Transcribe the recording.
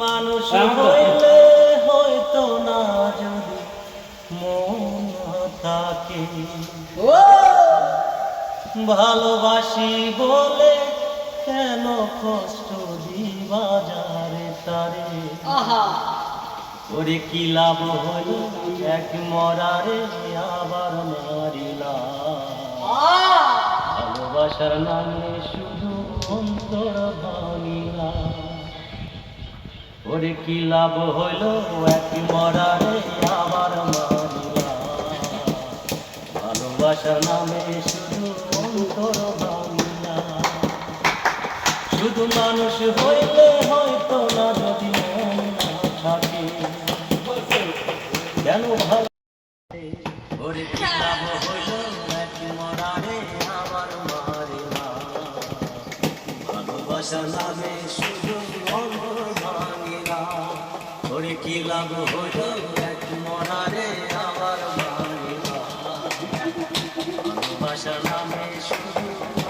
মানুষ হ্যাঁ, হইলে হয়তো না যদি মন থাকে। ভালোবাসি বলে কেন কষ্ট দিবা যারে তারে? ওরে কি লাভ হলো? এক মরারে আবার মারিলা ভালোবাসার নামে শুধু অন্তর ভাঙিলা ওরে কি লাভ হইল এক মরারে আবার মারিলা ভালোবাসার নামে শুধু মানুষ হইলে হয়তো না যদি থাকে কেন ভালো? ওরে কি লাভ হইল এক মরারে আবার ভালোবাসার নামে শুধু ওরে কি লাভ হইল এক মরারে আবার মারিলা ভালোবাসার নামে শুধু